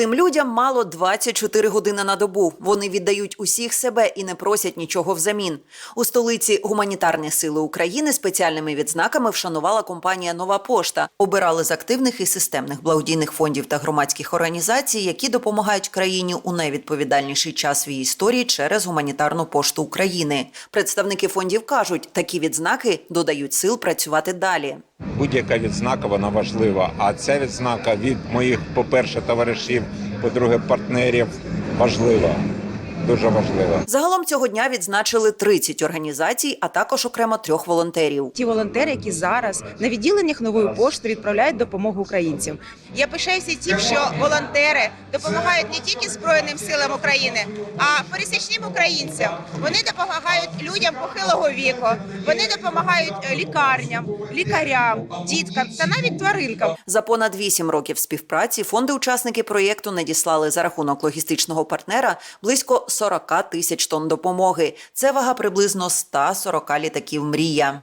Цим людям мало 24 години на добу. Вони віддають усіх себе і не просять нічого взамін. У столиці гуманітарні сили України спеціальними відзнаками вшанувала компанія Нова пошта. Обирали з активних і системних благодійних фондів та громадських організацій, які допомагають країні у найвідповідальніший час в її історії через гуманітарну пошту України. Представники фондів кажуть, такі відзнаки додають сил працювати далі. Будь-яка відзнака вона важлива. А ця відзнака від моїх, по-перше, товаришів, по-друге, партнерів важлива. Дуже важлива. Загалом цього дня відзначили 30 організацій, а також окремо трьох волонтерів. ті волонтери, які зараз на відділеннях нової пошти відправляють допомогу українцям. Я пишаюся тим, що волонтери допомагають не тільки Збройним силам України, а пересічним українцям. Вони допомагають людям похилого віку, вони допомагають е, лікарням, лікарям, діткам та навіть тваринкам. За понад 8 років співпраці фонди-учасники проєкту надіслали за рахунок логістичного партнера близько 40 тисяч тонн допомоги. Це вага приблизно 140 літаків. Мрія.